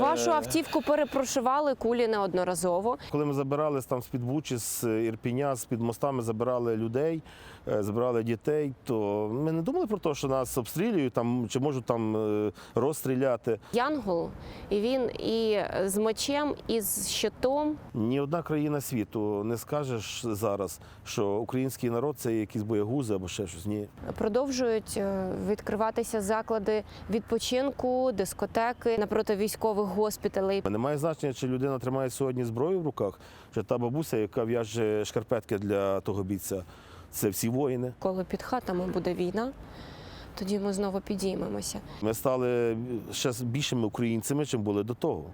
Вашу автівку перепрошивали кулі неодноразово. Коли ми забирали там з-під Бучі, з Ірпіня, з-під моста, ми забирали людей, е, забирали дітей, то ми не думали про те, що нас обстрілюють там, чи можуть там е, розстріляти. Янгол, і він і з мечем, і з щитом. Ні одна країна світу не скажеш зараз, що український народ це якісь боягузи або ще щось. Ні. Продовжують е, відкриватися заклади відпочинку, дискотеки напроти військових госпіталей. Немає значення, чи людина тримає сьогодні зброю в руках, чи та бабуся, яка в'яже шкарпетки для того бійця. Це всі воїни. Коли під хатами буде війна, тоді ми знову підіймемося. Ми стали ще більшими українцями, чим були до того.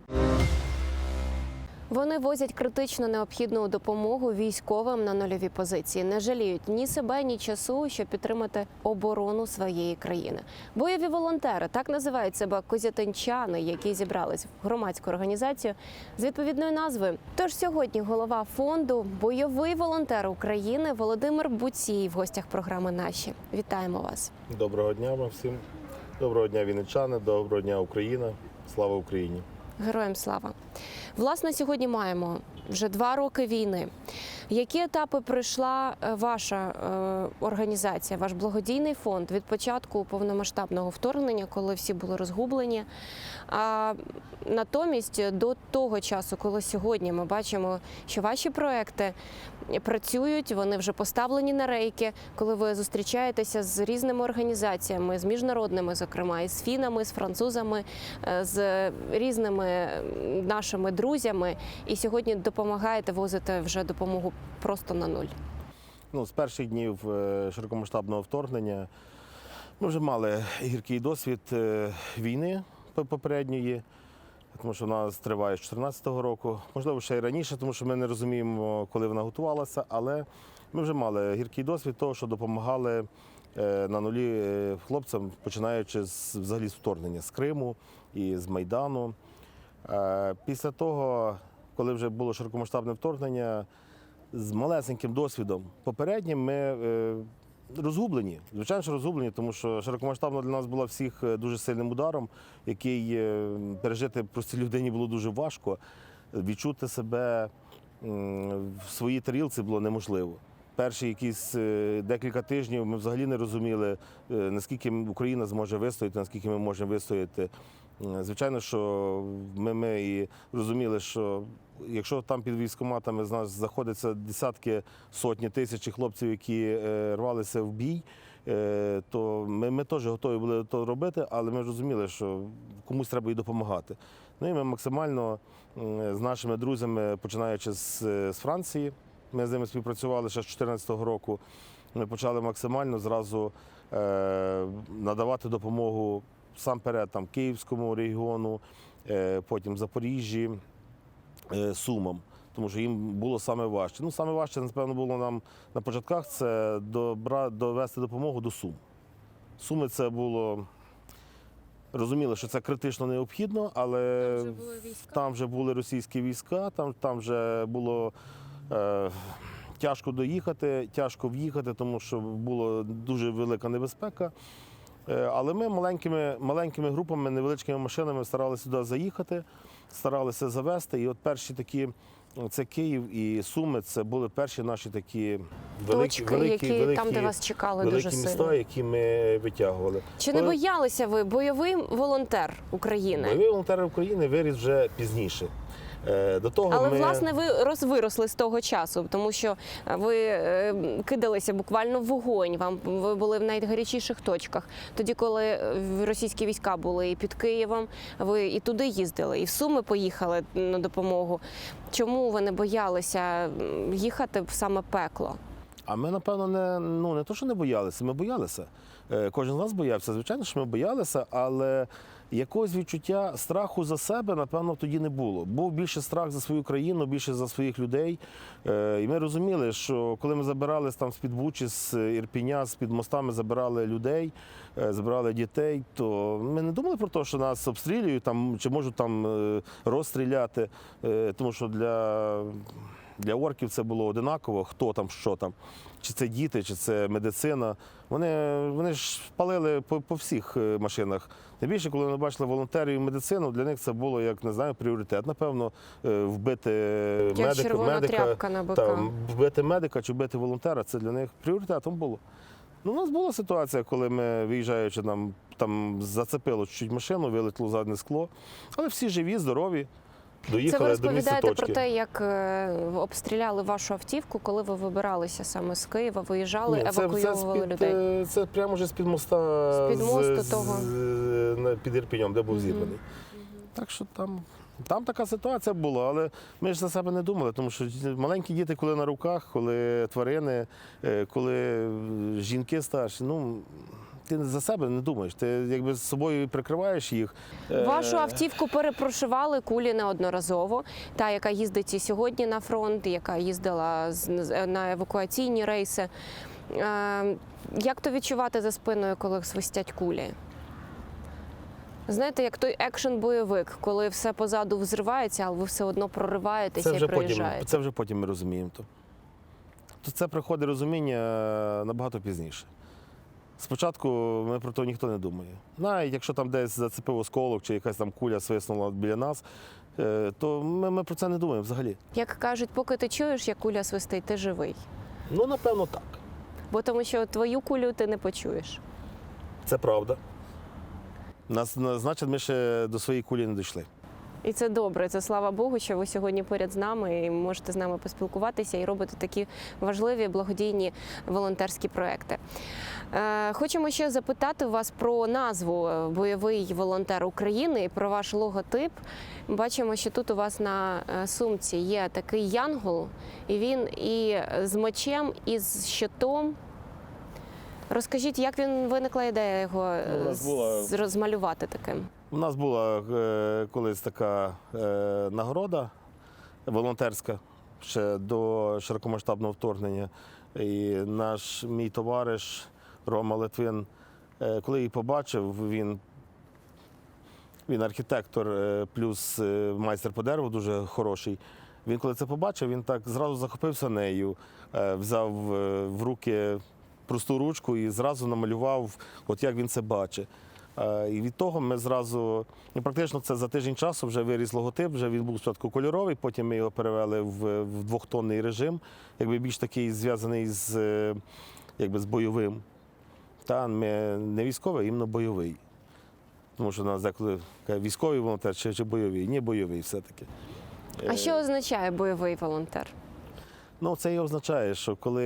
Вони возять критично необхідну допомогу військовим на нульові позиції, не жаліють ні себе, ні часу, щоб підтримати оборону своєї країни. Бойові волонтери так називають себе козятинчани, які зібрались в громадську організацію з відповідною назвою. Тож сьогодні голова фонду Бойовий волонтер України Володимир Буцій в гостях програми Наші. Вітаємо вас. Доброго дня вам всім. Доброго дня, вінничани, доброго дня, Україна. Слава Україні! Героям слава! Власне, сьогодні маємо вже два роки війни. Які етапи пройшла е, ваша е, організація, ваш благодійний фонд від початку повномасштабного вторгнення, коли всі були розгублені? А натомість до того часу, коли сьогодні ми бачимо, що ваші проекти працюють, вони вже поставлені на рейки, коли ви зустрічаєтеся з різними організаціями, з міжнародними, зокрема, з фінами, з французами, е, з різними нашими друзями, і сьогодні допомагаєте возити вже допомогу просто на нуль. Ну, з перших днів е, широкомасштабного вторгнення ми вже мали гіркий досвід е, війни попередньої, тому що вона триває з 2014 року, можливо, ще й раніше, тому що ми не розуміємо, коли вона готувалася, але ми вже мали гіркий досвід того, що допомагали е, на нулі хлопцям, починаючи з взагалі з вторгнення з Криму і з Майдану. Е, Після того, коли вже було широкомасштабне вторгнення, з малесеньким досвідом попереднім ми е, розгублені. Звичайно, що розгублені, тому що широкомасштабно для нас була всіх е, дуже сильним ударом, який пережити простій людині було дуже важко. Відчути себе в своїй тарілці було неможливо. Перші якісь декілька тижнів ми взагалі не розуміли, наскільки Україна зможе вистояти, наскільки ми можемо вистояти. Е, Звичайно, що ми, ми і розуміли, що якщо там під військоматами з нас знаходяться десятки, сотні тисячі хлопців, які е, рвалися в бій, е, то ми, ми теж готові були то робити, але ми розуміли, що комусь треба і допомагати. Ну і ми максимально з нашими друзями, починаючи з, з Франції, ми з ними співпрацювали ще з 2014 року. Ми почали максимально зразу надавати допомогу сам перед там, Київському регіону, е, потім Запоріжжі, е, Сумам. Тому що їм було саме важче. Ну, саме важче, напевно, було нам на початках це добра, довести допомогу до Сум. Суми це було. Розуміли, що це критично необхідно, але Там вже були там вже були російські війська, там, там вже було е, тяжко доїхати, тяжко в'їхати, тому що була дуже велика небезпека. Е, Але ми маленькими, маленькими групами, невеличкими машинами старалися сюди заїхати, старалися завести. І от перші такі, це Київ і Суми, це були перші наші такі великі, Точки, великі, які великі, там, де вас чекали великі дуже міста, сильно. які ми витягували. Чи не боялися ви бойовий волонтер України? Бойовий волонтер України виріс вже пізніше. Е, До того Але ми... власне ви розвиросли з того часу, тому що е, ви е, кидалися буквально в вогонь. Вам ви були в найгарячіших точках. Тоді, коли російські війська були і під Києвом, ви і туди їздили, і в Суми поїхали на допомогу. Чому ви не боялися їхати в саме пекло? А ми, напевно, не, ну, не то, що не боялися, ми боялися. Кожен з нас боявся. Звичайно, що ми боялися, але якогось відчуття страху за себе, напевно, тоді не було. Був більше страх за свою країну, більше за своїх людей. Е, І ми розуміли, що коли ми забирали там з-під Бучі, з Ірпіня, з-під моста, ми забирали людей, е, забирали дітей, то ми не думали про те, що нас обстрілюють там, чи можуть там е, розстріляти. Тому що для для орків це було одинаково, хто там, що там, чи це діти, чи це медицина. Вони, вони ж палили по, по всіх машинах. Найбільше, коли вони бачили волонтерів і медицину, для них це було як не знаю, пріоритет. Напевно, е, вбити Як медика, медика, на та, вбити медика чи вбити волонтера, це для них пріоритетом було. Ну, у нас була ситуація, коли ми, виїжджаючи, нам там зацепило чуть машину, вилетіло заднє скло. Але всі живі, здорові. Це ви Доїхали до місця розповідаєте точки. про те, як е, обстріляли вашу автівку, коли ви вибиралися саме з Києва, виїжджали, Ні, це, це, евакуйовували з-під, людей. е, це прямо вже з-під моста З-під мосту з, того. з, під Ірпінем, де був зірваний. Так що там, там така ситуація була, але ми ж за себе не думали, тому що маленькі діти, коли на руках, коли тварини, е, коли жінки старші, ну. Ти за себе не думаєш, ти якби з собою прикриваєш їх. Е, Вашу автівку перепрошивали кулі неодноразово. Та, яка їздить і сьогодні на фронт, яка їздила на евакуаційні рейси. Е, Як то відчувати за спиною, коли свистять кулі? Знаєте, як той екшен-бойовик, коли все позаду взривається, але ви все одно прориваєтеся це вже і потім, приїжджаєте. це вже потім ми розуміємо. То. То це приходить розуміння е, набагато пізніше. Спочатку ми про то ніхто не думає. Навіть якщо там десь зацепив осколок чи якась там куля свиснула біля нас, е, то ми, ми про це не думаємо взагалі. Як кажуть, поки ти чуєш, як куля свистить, ти живий. Ну, напевно, так. Бо тому що твою кулю ти не почуєш. Це правда. Нас, значить, ми ще до своєї кулі не дійшли. І це добре. Це слава Богу, що ви сьогодні поряд з нами і можете з нами поспілкуватися і робити такі важливі благодійні волонтерські проекти. Е, Хочемо ще запитати вас про назву е, Бойовий волонтер України і про ваш логотип. Бачимо, що тут у вас на е, сумці є такий янгол, і він і з мечем, і з щитом. Розкажіть, як він виникла ідея його Ну, була- розмалювати таким? У нас була е, колись така е, нагорода волонтерська ще до широкомасштабного вторгнення. І наш мій товариш Рома Литвин, е, коли її побачив, він, він архітектор е, плюс е, майстер по дереву дуже хороший. Він коли це побачив, він так зразу захопився нею, е, взяв е, в руки просту ручку і зразу намалював, от як він це бачить. Е, І від того ми зразу, ну, практично це за тиждень часу вже виріс логотип, вже він був спочатку кольоровий, потім ми його перевели в, в двохтонний режим, якби більш такий зв'язаний з, е, якби, з бойовим. Та ми не військовий, а іменно бойовий. Тому що у нас деколи військовий волонтер чи, чи бойовий. Ні, бойовий все-таки. А Е, що означає бойовий волонтер? Ну, це і означає, що коли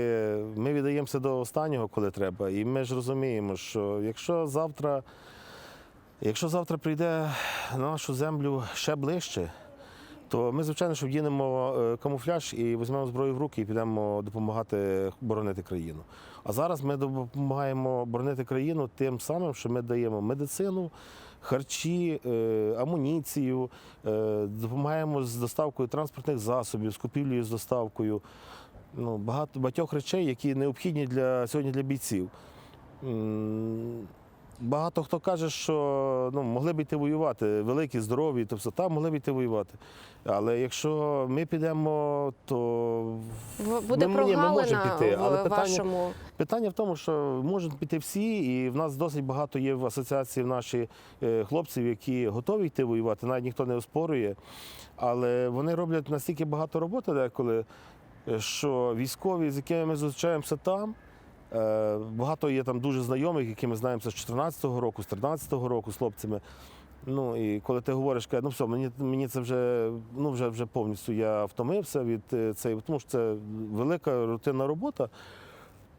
ми віддаємося до останнього, коли треба, і ми ж розуміємо, що якщо завтра, якщо завтра прийде на нашу землю ще ближче, то ми, звичайно, що вдінемо е, камуфляж і візьмемо зброю в руки і підемо допомагати боронити країну. А зараз ми допомагаємо боронити країну тим самим, що ми даємо медицину, харчі, е, амуніцію, е, допомагаємо з доставкою транспортних засобів, з купівлею з доставкою. Ну, багато багатьох речей, які необхідні для сьогодні для бійців. Багато хто каже, що ну, могли б йти воювати, великі, здорові, то все там могли б йти воювати. Але якщо ми підемо, то Буде ми, ні, ми можемо піти. в Але питання, вашому питання в тому, що можуть піти всі, і в нас досить багато є в асоціації наші е, хлопців, які готові йти воювати, навіть ніхто не оспорює. Але вони роблять настільки багато роботи деколи, е, що військові, з якими ми зустрічаємося там. Е, Багато є там дуже знайомих, які ми знаємося з 14-го року, з 13-го року з хлопцями. Ну і коли ти говориш, каже, ну все, мені, мені це вже ну вже вже повністю я втомився від е, цієї, тому що це велика рутинна робота.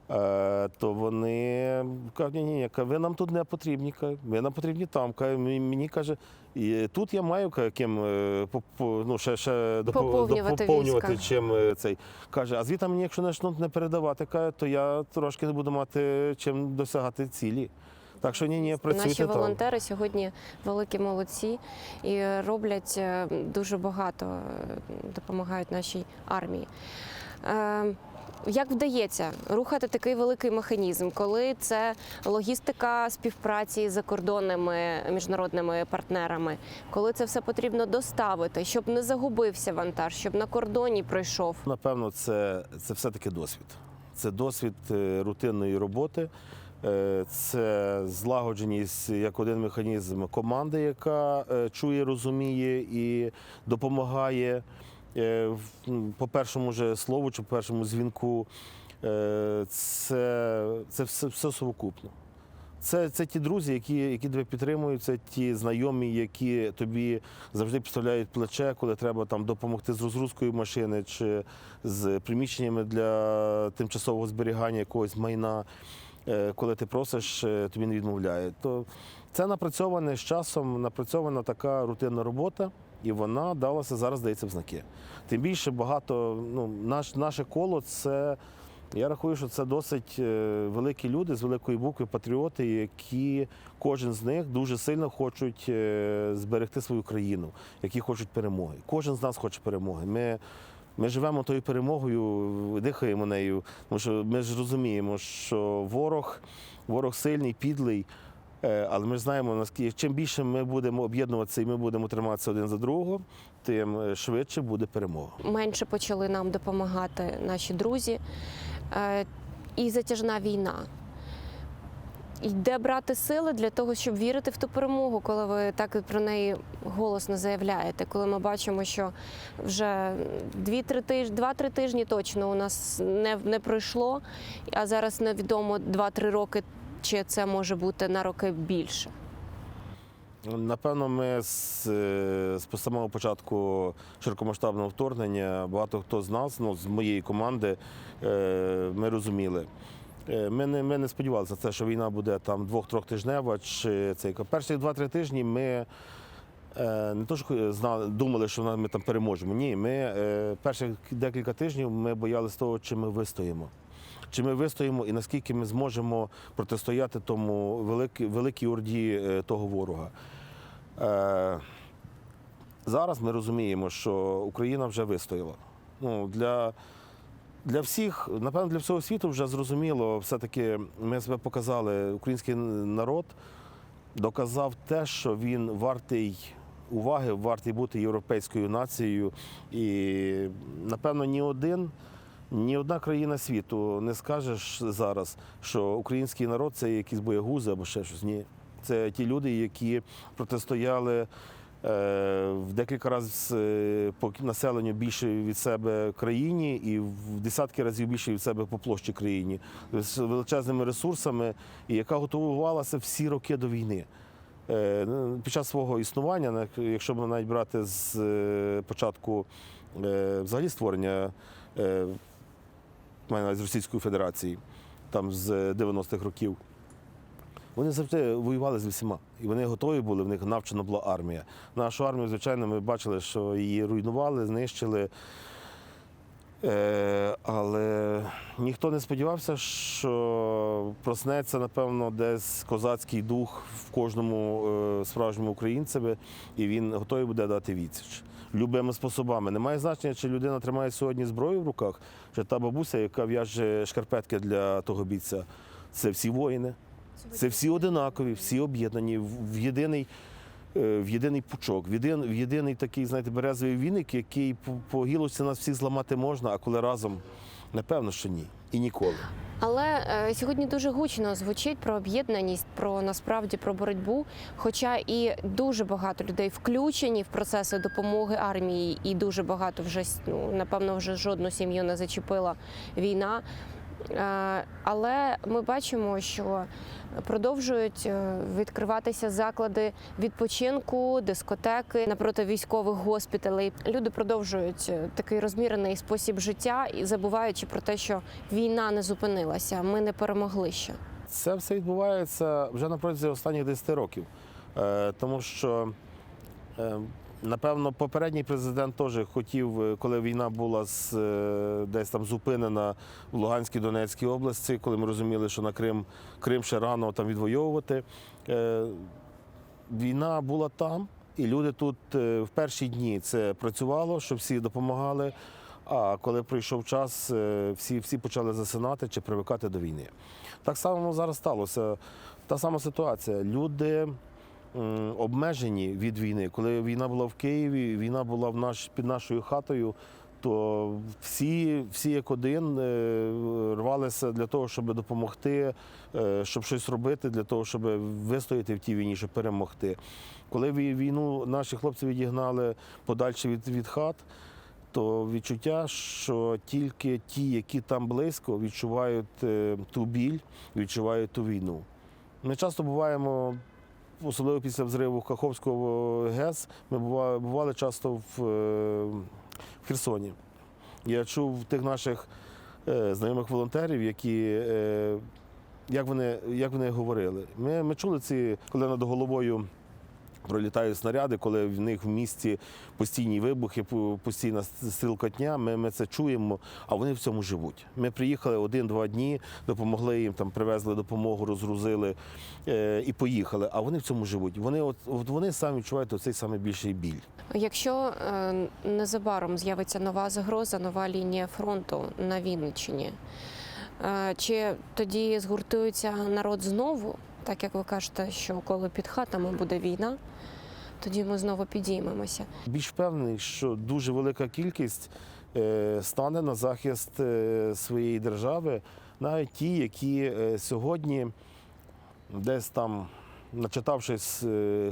Е, то вони кажуть, ні, ні, ні, ви нам тут не потрібні, ви нам потрібні там. Мені, каже, і тут я маю ким е, ну, ще, ще поповнювати, Поповнювати війська. чим е, цей. Каже, а звідти мені, якщо не передавати, то я трошки не буду мати чим досягати цілі. Так що ні, ні, працюйте наші там. волонтери сьогодні великі молодці і роблять е, дуже багато, е, допомагають нашій армії. Е, Як вдається рухати такий великий механізм, коли це логістика співпраці з закордонними міжнародними партнерами, коли це все потрібно доставити, щоб не загубився вантаж, щоб на кордоні пройшов. Напевно, це, це все-таки досвід. Це досвід рутинної роботи. Е, Це злагодженість як один механізм команди, яка е, чує, розуміє і допомагає е, м, по першому же слову чи по першому дзвінку. Це, це все, все совокупно. Це, це ті друзі, які, які тебе підтримують, це ті знайомі, які тобі завжди підставляють плече, коли треба там допомогти з розгрузкою машини чи з приміщеннями для тимчасового зберігання якогось майна. Е, Коли ти просиш, е, тобі не відмовляють. То це напрацьоване з часом, напрацьована така рутинна робота, і вона далася зараз, здається, в знаки. Тим більше багато, ну, наш, наше коло це. Я рахую, що це досить е, великі люди з великої букви патріоти, які кожен з них дуже сильно хочуть зберегти свою країну, які хочуть перемоги. Кожен з нас хоче перемоги. Ми, ми живемо тою перемогою, дихаємо нею, тому що ми ж розуміємо, що ворог, ворог сильний, підлий. е, Але ми знаємо, наскільки чим більше ми будемо об'єднуватися і ми будемо триматися один за другого, тим е, швидше буде перемога. Менше почали нам допомагати наші друзі. Е, І затяжна війна. І де брати сили для того, щоб вірити в ту перемогу, коли ви так про неї голосно заявляєте, коли ми бачимо, що вже дві-три тижні, два-три тижні точно у нас не, не пройшло, а зараз невідомо 2-3 роки, чи це може бути на роки більше. Напевно, ми з, е, з самого початку широкомасштабного вторгнення багато хто з нас, ну з моєї команди, е, ми розуміли. Е, Ми не, ми не сподівалися це, що війна буде там двох-трьох тижнева. Чи цей перші два-три тижні ми е, не то, що знали, думали, що ми там переможемо. Ні, ми е, перших декілька тижнів ми боялися того, чи ми вистоїмо. Чи ми вистоїмо і наскільки ми зможемо протистояти тому великій, великій орді того ворога. Зараз ми розуміємо, що Україна вже вистояла. Ну, для, для всіх, напевно, для всього світу вже зрозуміло, все-таки ми себе показали, український народ доказав те, що він вартий уваги, вартий бути європейською нацією. І, напевно, ні один. Ні одна країна світу не скажеш зараз, що український народ це якісь боягузи або ще щось. Ні. Це ті люди, які протистояли в декілька разів е, по населенню більше від себе країні і в десятки разів більше від себе по площі країні з величезними ресурсами, і яка готувалася всі роки до війни. Е, ну, Під час свого існування, якщо б навіть брати з е, початку е, взагалі створення е, з Російської Федерації, там з 90-х років. Вони завжди воювали з усіма. І вони готові були, в них навчена була армія. Нашу армію, звичайно, ми бачили, що її руйнували, знищили. Е, але ніхто не сподівався, що проснеться, напевно, десь козацький дух в кожному е, справжньому українцеві, і він готовий буде дати відсіч. Любими способами. Немає значення, чи людина тримає сьогодні зброю в руках, чи та бабуся, яка в'яже шкарпетки для того бійця. Це всі воїни. Це всі одинакові, всі об'єднані в єдиний, е, в єдиний пучок, в єдин, в єдиний такий, знаєте, березовий віник, який по гілочці нас всіх зламати можна, а коли разом, напевно, що ні. І ніколи. Але е, сьогодні дуже гучно звучить про об'єднаність, про насправді про боротьбу. Хоча і дуже багато людей включені в процеси допомоги армії, і дуже багато вже ну, напевно вже жодну сім'ю не зачепила війна. Е, Але ми бачимо, що продовжують е, відкриватися заклади відпочинку, дискотеки напроти військових госпіталей. Люди продовжують е, такий розмірений спосіб життя і забуваючи про те, що війна не зупинилася, ми не перемогли ще. Це все відбувається вже на протязі останніх 10 років. Тому що, напевно, попередній президент теж хотів, е, коли війна була з, е, десь там зупинена в Луганській Донецькій області, коли ми розуміли, що на Крим, Крим ще рано там відвоювати. Е, війна була там, і люди тут в перші дні це працювало, щоб всі допомагали. А коли прийшов час, всі, всі почали засинати чи привикати до війни. Так само зараз сталося. Та сама ситуація. Люди обмежені від війни. Коли війна була в Києві, війна була в наш, під нашою хатою, то всі, всі як один е, рвалися для того, щоб допомогти, е, щоб щось робити, для того, щоб вистояти в тій війні, щоб перемогти. Коли війну наші хлопці відігнали подальше від, від хат, то відчуття, що тільки ті, які там близько, відчувають е, ту біль, відчувають ту війну. Ми часто буваємо, особливо після взриву Каховського ГЕС, ми бували, бували часто в, е, в Херсоні. Я чув тих наших е, знайомих волонтерів, які. е, як вони, як вони говорили? Ми, ми чули ці, коли над головою пролітають снаряди, коли в них в місті постійні вибухи, постійна стрілкотня, ми, ми це чуємо, а вони в цьому живуть. Ми приїхали один-два дні, допомогли їм, там привезли допомогу, розгрузили е, і поїхали. А вони в цьому живуть. Вони от, от вони самі відчувають оцей саме більший біль. Якщо е, незабаром з'явиться нова загроза, нова лінія фронту на Вінниччині, е, чи тоді згуртується народ знову, так як ви кажете, що коли під хатами буде війна, тоді ми знову підіймемося. Більш впевнений, що дуже велика кількість е, стане на захист е, своєї держави, навіть ті, які е, сьогодні десь там. Начитавшись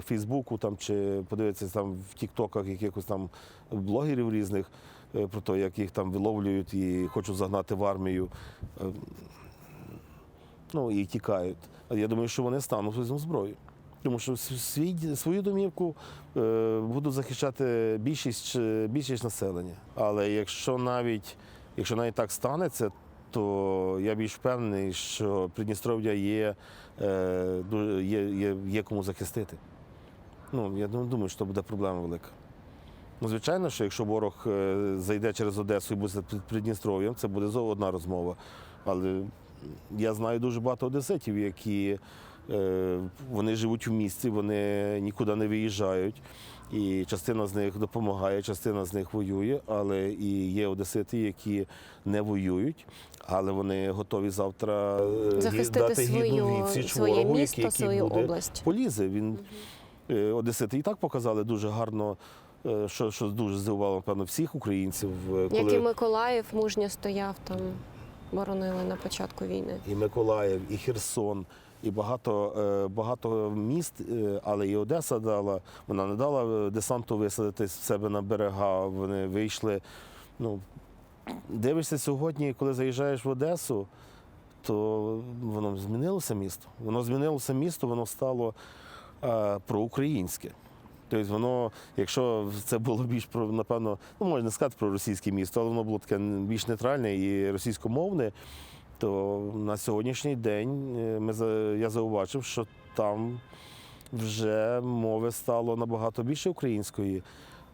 Фейсбуку там чи подивитися там в Тіктоках якихось там блогерів різних про те, як їх там виловлюють і хочуть загнати в армію, ну і тікають. Я думаю, що вони стануть візьмуть зброю. Тому що свій, свою домівку е, будуть захищати більшість, більшість населення. Але якщо навіть, якщо навіть так станеться, то я більш впевнений, що Придністров'я є, е, є, є, є кому захистити. Ну, я думаю, що буде проблема велика. Ну, звичайно, що якщо ворог е, зайде через Одесу і буде під Придністров'ям, це буде одна розмова. Але я знаю дуже багато одеситів, які е, вони живуть в місті, вони нікуди не виїжджають. І частина з них допомагає, частина з них воює, але і є одесити, які не воюють, але вони готові завтра е, Захистити дати гідну відсіч своє ворогу, місто, який, який свою буде область. полізе. Він е, одесити і так показали дуже гарно, що, що дуже здивувало, напевно, всіх українців. е, Як і Миколаїв мужньо стояв там, боронили на початку війни. і Миколаїв, і Херсон, і багато, е, багато міст, е, але і Одеса дала. Вона не дала е, десанту висадитись в себе на берега. Вони вийшли. Ну, дивишся сьогодні, коли заїжджаєш в Одесу, то воно змінилося місто. Воно змінилося місто, воно стало проукраїнське. Тобто воно, якщо це було більш про, напевно, ну можна сказати про російське місто, але воно було таке більш нейтральне і російськомовне, то на сьогоднішній день е, ми, я зауважив, що там вже мови стало набагато більше української.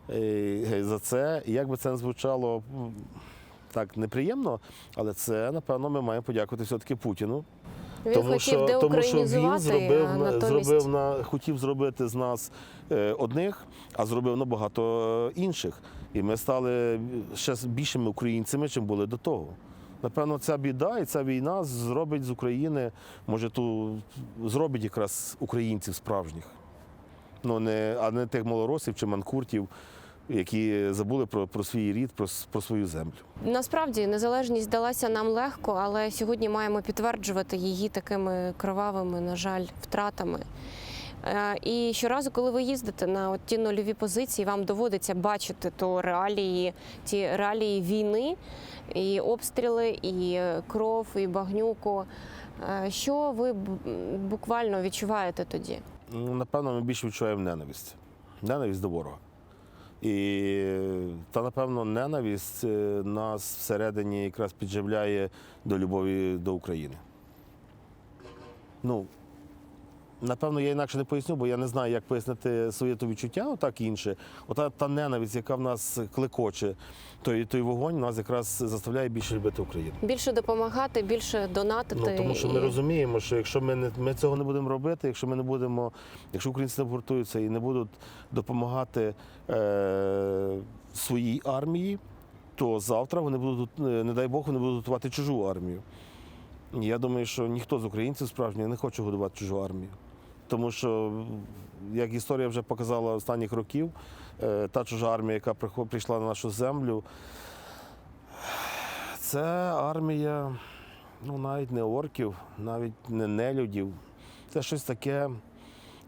Е, За це, як би це не звучало так неприємно, але це, напевно, ми маємо подякувати все-таки Путіну. Він тому, хотів що, тому що він зробив, натомість зробив на, хотів зробити з нас е, одних, а зробив набагато е, інших. І ми стали ще більшими українцями, чим були до того. Напевно, ця біда і ця війна зробить з України, може, ту зробить якраз українців справжніх. Ну, не, а не тих малоросів чи манкуртів, які забули про, про свій рід, про, про свою землю. Насправді незалежність далася нам легко, але сьогодні маємо підтверджувати її такими кровавими, на жаль, втратами. Е, І щоразу, коли ви їздите на от ті нульові позиції, вам доводиться бачити то реалії, ті реалії війни, і обстріли, і е, кров, і багнюку. Е, Що ви буквально відчуваєте тоді? Напевно, ми більше відчуваємо ненависть. Ненависть до ворога. І та, напевно, ненависть е, нас всередині якраз підживляє до любові до України. Ну, напевно, я інакше не поясню, бо я не знаю, як пояснити своє то відчуття, отак інше. Ота та ненависть, яка в нас клекоче, той, той вогонь нас якраз заставляє більше любити Україну. Більше допомагати, більше донатити. Ну, тому що ми і- розуміємо, що якщо ми не ми цього не будемо робити, якщо ми не будемо, якщо українці не гуртуються і не будуть допомагати е, своїй армії, то завтра вони будуть, е, не дай Бог, вони будуть готувати чужу армію. Я думаю, що ніхто з українців справжніх не хоче годувати чужу армію. Тому що, як історія вже показала останніх років, е, та чужа армія, яка прийшла на нашу землю, Це армія, ну навіть не орків, навіть не нелюдів. Це щось таке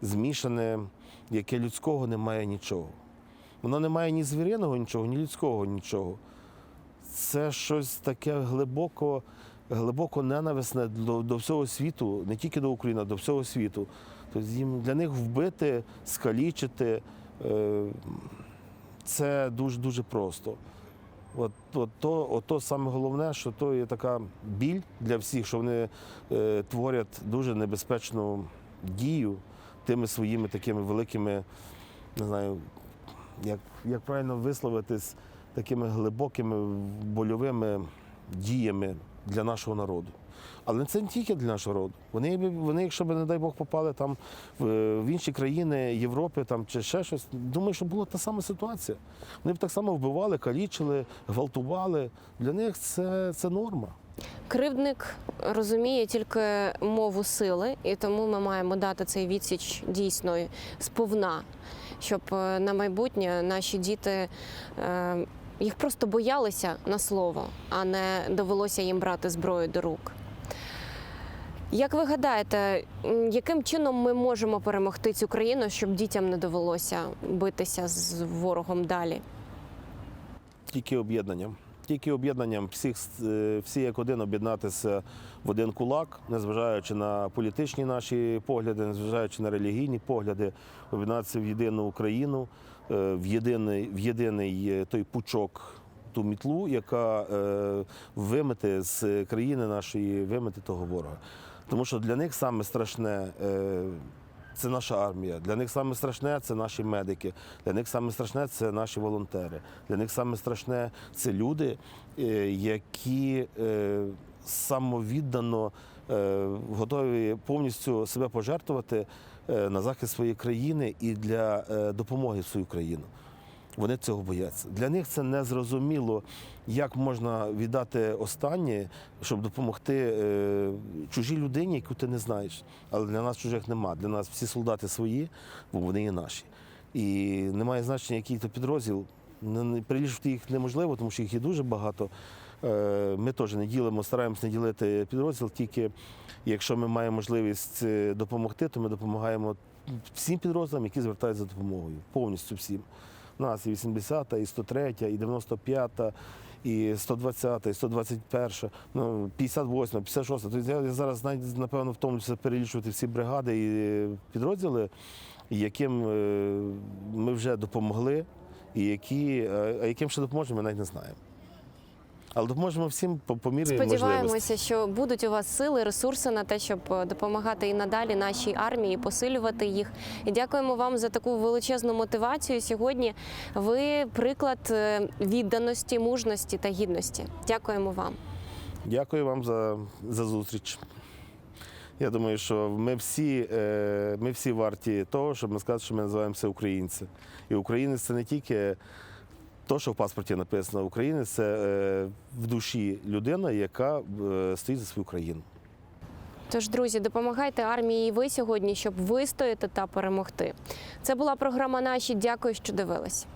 змішане, яке людського немає нічого. Воно не має ні звіриного нічого, ні людського нічого. Це щось таке глибоко, глибоко ненависне до, до всього світу, не тільки до України, а до всього світу. Тобто їм для них вбити, скалічити е, це дуже дуже просто. От, от, то, от то саме головне, що то є така біль для всіх, що вони е, творять дуже небезпечну дію тими своїми такими великими, не знаю, як, як правильно висловитись, такими глибокими больовими діями для нашого народу. Але це не тільки для нашого народу. Вони, вони якщо б, не дай Бог, попали там в, в інші країни Європи там, чи ще щось, думаю, що була та сама ситуація. Вони б так само вбивали, калічили, гвалтували. Для них це, це норма. Кривдник розуміє тільки мову сили, і тому ми маємо дати цей відсіч дійсно сповна, щоб е, на майбутнє наші діти е, їх просто боялися на слово, а не довелося їм брати зброю до рук. Як ви гадаєте, яким чином ми можемо перемогти цю країну, щоб дітям не довелося битися з ворогом далі? Тільки об'єднанням. Тільки об'єднанням всіх, е, всі як один об'єднатися в один кулак, незважаючи на політичні наші погляди, незважаючи на релігійні погляди, об'єднатися в єдину Україну, е, в єдиний, в єдиний е, той пучок, ту мітлу, яка вимете з країни нашої, вимете того ворога. Тому що для них саме страшне. Це наша армія. Для них саме страшне це наші медики. Для них саме страшне це наші волонтери. Для них саме страшне це люди, е, які е, самовіддано е, готові повністю себе пожертвувати на захист своєї країни і для допомоги в свою країну. Вони цього бояться. Для них це незрозуміло, як можна віддати останнє, щоб допомогти е, чужій людині, яку ти не знаєш. Але для нас чужих нема. Для нас всі солдати свої, бо вони є наші. І немає значення, який то підрозділ. Прилічити їх неможливо, тому що їх є дуже багато. Е, Ми теж не ділимо, стараємося не ділити підрозділ, тільки якщо ми маємо можливість е, допомогти, то ми допомагаємо всім підрозділам, які звертаються за допомогою. Повністю всім. У нас і 80-та, і 103, та і 95-та, і 120-та, і 121-та, ну, 58-та, 56-та. Тобто я зараз навіть, напевно, втомлюся перелічувати всі бригади і підрозділи, яким е, ми вже допомогли, і які, е, а яким ще допоможемо, ми навіть не знаємо. Але допоможемо всім по, по мірі можливості. Сподіваємося, що будуть у вас сили, ресурси на те, щоб е, допомагати і надалі нашій армії, посилювати їх. І дякуємо вам за таку величезну мотивацію. Сьогодні ви приклад е, відданості, мужності та гідності. Дякуємо вам. Дякую вам за, за зустріч. Я думаю, що ми всі, е, ми всі варті того, щоб ми сказати, що ми називаємося українці. І українець це не тільки то, що в паспорті написано. Українець це е, в душі людина, яка е, стоїть за свою країну. Тож, друзі, допомагайте армії і ви сьогодні, щоб вистояти та перемогти. Це була програма Наші. Дякую, що дивились.